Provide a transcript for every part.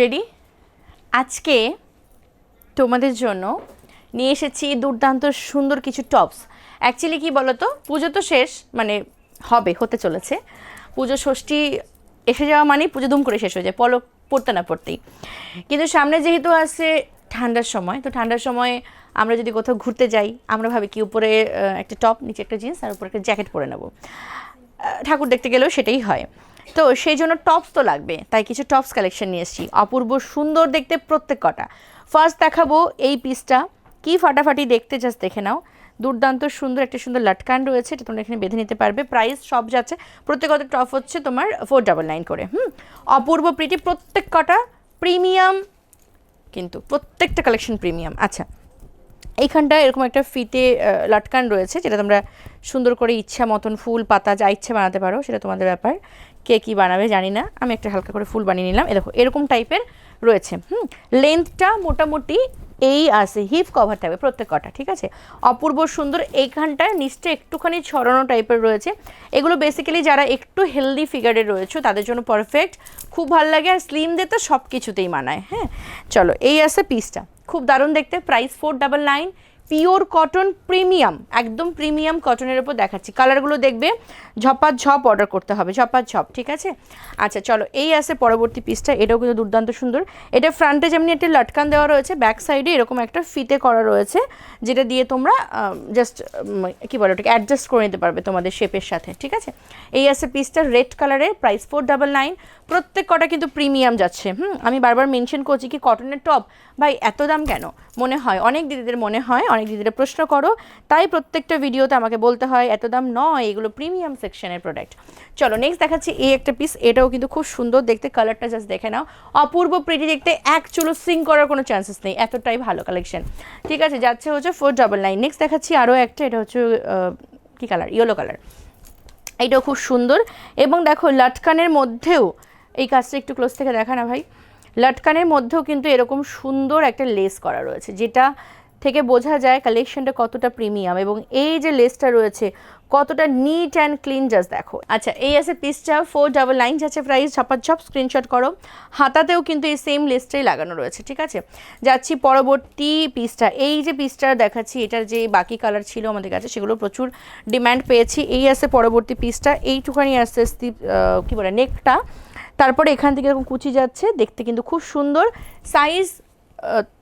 Ready আজকে তোমাদের জন্য নিয়ে এসেছি দুর্দান্ত সুন্দর কিছু টপস অ্যাকচুয়ালি কি বলতো? পুজো তো শেষ মানে হবে, হতে চলেছে। পুজো ষষ্ঠী এসে যাওয়া মানেই পুজো দুম করে শেষ হয়ে যায়, পলক পড়তে না পড়তেই। কিন্তু সামনে যেহেতু আছে ঠান্ডার সময়, তো ঠান্ডার সময় আমরা যদি কোথাও ঘুরতে যাই, আমরা ভাবি কি উপরে একটা টপ নিচে একটা জিন্স আর উপরে একটা জ্যাকেট পরে নেব। ঠাকুর দেখতে গেলেও সেটাই হয়। তো সেই জন্য টপস তো লাগবে। তাই কিছু টপস কালেকশন নিয়ে এসেছি। অপূর্ব সুন্দর দেখতে প্রত্যেক কটা ফার্স্ট দেখাবো এই পিসটা কি ফাটাফাটি দেখতে জাস্ট দেখে নাও। দুর্দান্ত সুন্দর একটা সুন্দর লাটকান রয়েছে, এটা তোমরা এখানে বেঁধে নিতে পারবে। প্রাইস সব যাচ্ছে। প্রত্যেকটা টপ হচ্ছে তোমার ফোর ডাবল নাইন করে। হুম? অপূর্ব প্রীতি প্রত্যেক কটা প্রিমিয়াম কিন্তু প্রত্যেকটা কালেকশন প্রিমিয়াম আচ্ছা এইখানটা এরকম একটা ফিতে লটকান রয়েছে, যেটা তোমরা সুন্দর করে ইচ্ছা মতন ফুল, পাতা, যা ইচ্ছে বানাতে পারো, সেটা তোমাদের ব্যাপার। কে কী বানাবে জানি না, আমি একটা হালকা করে ফুল বানিয়ে নিলাম। এ দেখো, এরকম টাইপের রয়েছে, হুম? লেন্থটা মোটামুটি এই আছে হিপ কভার থাকবে প্রত্যেক কটা, ঠিক আছে? অপূর্ব সুন্দর, এইখানটায় নিচটা একটুখানি ছড়ানো টাইপের রয়েছে। এগুলো বেসিক্যালি যারা একটু হেলদি ফিগারে রয়েছে, তাদের জন্য পারফেক্ট খুব ভালো লাগে, আর স্লিমদের তো সব কিছুতেই মানায় হ্যাঁ? চলো, এই আছে পিসটা খুব দারুণ দেখতে price four double nine pure cotton premium, একদম প্রিমিয়াম কটনের উপর দেখাচ্ছি। কালারগুলো দেখবে ঝপাত ঝপ অর্ডার করতে হবে ঝপাত ঝপ ঠিক আছে? আচ্ছা চলো, এই আছে পরবর্তী পিসটা এটাও কিন্তু দুর্দান্ত সুন্দর। এটা ফ্রন্টে যেমনি একটা লটকান দেওয়া রয়েছে ব্যাক সাইডে এরকম একটা ফিতে করা রয়েছে, যেটা দিয়ে তোমরা জাস্ট কী বলো ওটাকে অ্যাডজাস্ট করে নিতে পারবে তোমাদের শেপের সাথে, ঠিক আছে? এই আছে পিসটা রেড কালারের প্রাইস ফোর ডাবল নাইন প্রত্যেক কটা কিন্তু প্রিমিয়াম যাচ্ছে, হুম? আমি বারবার মেনশন করছি কি কটনের টপ ভাই, এত দাম কেন? মনে হয়, অনেক দিদিদের মনে হয়, অনেক দিদিদের প্রশ্ন করো, তাই প্রত্যেকটা ভিডিওতে আমাকে বলতে হয়, এত দাম নয়, এগুলো প্রিমিয়াম সেকশনের প্রোডাক্ট চলো নেক্সট দেখাচ্ছি এই একটা পিস এটাও কিন্তু খুব সুন্দর দেখতে কালারটা জাস্ট দেখে নাও। অপূর্ব প্রিটি দেখতে, এক চুলো সিং করার কোনো চান্সেস নেই, এতটাই ভালো কালেকশন ঠিক আছে, যাচ্ছে হচ্ছে ফোর ডাবল নাইন নেক্সট দেখাচ্ছি আরও একটা, এটা হচ্ছে কি কালার ইয়েলো কালার এইটাও খুব সুন্দর, এবং দেখো লাটকানের মধ্যেও, এই কাজটা একটু ক্লোজ থেকে দেখা না ভাই, লাটকানের মধ্যেও কিন্তু এরকম সুন্দর একটা লেস করা রয়েছে, যেটা থেকে বোঝা যায় কালেকশনটা কতটা প্রিমিয়াম এবং এই যে লেসটা রয়েছে, কতটা নিট অ্যান্ড ক্লিন জাস্ট দেখো। আচ্ছা এই আছে পিসটা ফোর ডাবল নাইন যাচ্ছে প্রাইস ছপ স্ক্রিনশট করো। হাতাতেও কিন্তু এই সেম লেসটাই লাগানো রয়েছে, ঠিক আছে? যাচ্ছি পরবর্তী পিসটা এই যে পিসটা দেখাচ্ছি, এটার যে বাকি কালার ছিল আমাদের কাছে, সেগুলো প্রচুর ডিম্যান্ড পেয়েছি। এই আছে পরবর্তী পিসটা এইটুখানি আস্তে আস্তে কী বলে নেকটা তারপরে এখান থেকে এরকম কুচি যাচ্ছে, দেখতে কিন্তু খুব সুন্দর। Size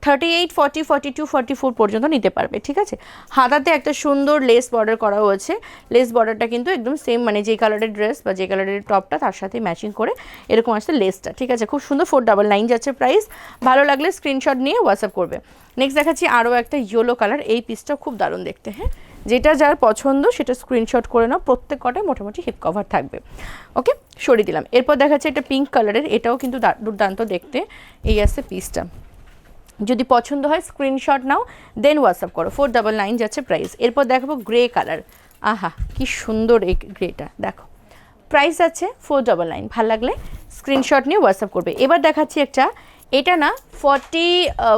thirty eight forty forty two forty four পর্যন্ত নিতে পারবে, ঠিক আছে? হাতাতে একটা সুন্দর লেস বর্ডার করা হয়েছে। লেস বর্ডারটা কিন্তু একদম সেম মানে যে কালারের ড্রেস বা যে কালারের টপটা তার সাথে ম্যাচিং করে এরকম আসছে লেসটা ঠিক আছে? খুব সুন্দর ফোর ডাবল নাইন যাচ্ছে প্রাইস ভালো লাগলে স্ক্রিনশট নিয়ে হোয়াটসঅ্যাপ করবে। নেক্সট দেখাচ্ছি আরও একটা ইয়েলো কালার এই পিসটা খুব দারুণ দেখতে হ্যাঁ? যেটা যার পছন্দ সেটা স্ক্রিনশট করে নাও প্রত্যেক কটায় মোটামুটি হিপ কভার থাকবে। ওকে সরিয়ে দিলাম। এরপর দেখাচ্ছে এটা পিঙ্ক কালারের এটাও কিন্তু দুর্দান্ত দেখতে। এই আসছে পিসটা যদি পছন্দ হয় স্ক্রিনশট নাও দেন হোয়াটসঅ্যাপ করো। ফোর ডাবল নাইন যাচ্ছে প্রাইস এরপর দেখাবো গ্রে কালার আহা, কি সুন্দর এই গ্রেটা দেখো প্রাইস আছে ফোর ডাবল নাইন ভালো লাগলে স্ক্রিনশট নিয়ে হোয়াটসঅ্যাপ করবে। এবার দেখাচ্ছি একটা, এটা না forty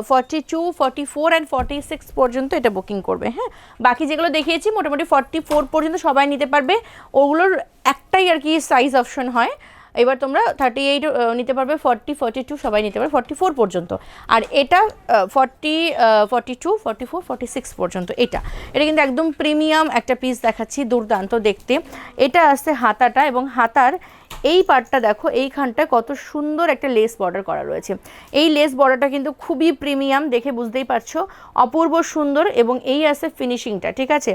forty two forty four and forty six পর্যন্ত এটা বুকিং করবে হ্যাঁ? বাকি যেগুলো দেখিয়েছি, মোটামুটি ফর্টি ফোর পর্যন্ত সবাই নিতে পারবে। ওগুলোর একটাই আর কি সাইজ অপশন হয় এবার তোমরা থার্টি এইট নিতে পারবে ফর্টি ফর্টি টু সবাই নিতে পারবে ফর্টি ফোর পর্যন্ত। আর এটা forty forty two forty four forty six পর্যন্ত, এটা। এটা কিন্তু একদম প্রিমিয়াম একটা পিস দেখাচ্ছি, দুর্দান্ত দেখতে। এটা আসছে হাতাটা এবং হাতার এই পার্টটা দেখো এইখানটা কত সুন্দর একটা লেস বর্ডার করা রয়েছে। এই লেস বর্ডারটা কিন্তু খুবই প্রিমিয়াম দেখে বুঝতেই পারছ। অপূর্ব সুন্দর এবং এই আছে ফিনিশিংটা ঠিক আছে?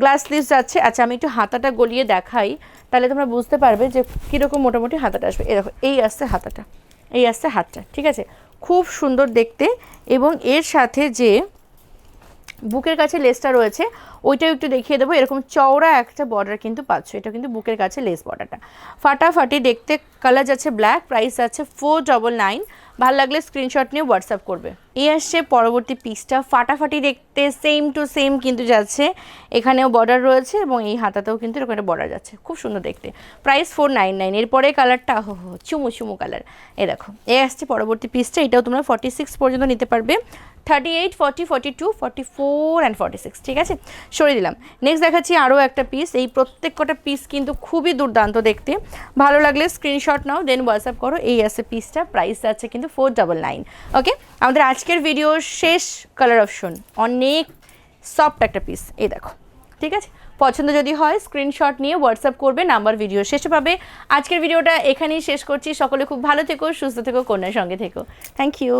গ্লাস স্লিভস যাচ্ছে। আচ্ছা আমি একটু হাতাটা গলিয়ে দেখাই। তাহলে তোমরা বুঝতে পারবে যে কীরকম মোটামুটি হাতাটা আসবে। দেখো, এই আসছে হাতাটা, এই আসছে হাতটা, ঠিক আছে? খুব সুন্দর দেখতে এবং এর সাথে যে বুকের কাছে লেসটা রয়েছে, ওইটাও একটু দেখিয়ে দেবো। এরকম চওড়া একটা বর্ডার কিন্তু পাচ্ছ, এটা কিন্তু বুকের কাছে লেস বর্ডারটা ফাটাফাটি দেখতে কালার যাচ্ছে ব্ল্যাক প্রাইস আছে ফোর ডবল নাইন ভালো লাগলে স্ক্রিনশট নিয়ে হোয়াটসঅ্যাপ করবে। এই আসছে, পরবর্তী পিসটা ফাটাফাটি দেখতে সেম টু সেম কিন্তু যাচ্ছে। এখানেও বর্ডার রয়েছে এবং এই হাতাতেও কিন্তু এরকম একটা বর্ডার যাচ্ছে। খুব সুন্দর দেখতে। প্রাইস ফোর নাইন নাইন এরপরে কালারটা হো হো, চুমু চুমু কালার এ দেখো, এ আসছে পরবর্তী পিসটা এটাও তোমরা ফর্টি সিক্স পর্যন্ত নিতে পারবে। Thirty eight forty forty two forty four and forty six ঠিক আছে? সরিয়ে দিলাম। নেক্সট দেখাচ্ছি আরও একটা পিস এই প্রত্যেক কটা পিস কিন্তু খুবই দুর্দান্ত দেখতে। ভালো লাগলে স্ক্রিনশট নাও দেন হোয়াটসঅ্যাপ করো। এই আছে পিসটা প্রাইস আছে কিন্তু ফোর ডাবল নাইন ওকে আমাদের আজকের ভিডিওর শেষ কালার অপশন অনেক সফট একটা পিস এই দেখো, ঠিক আছে? পছন্দ যদি হয় স্ক্রিনশট নিয়ে হোয়াটসঅ্যাপ করবে নাম্বার ভিডিও শেষে পাবে। আজকের ভিডিওটা এখানেই শেষ করছি। সকলে খুব ভালো থেকো, সুস্থ থেকো, কন্যার সঙ্গে থেকো। Thank you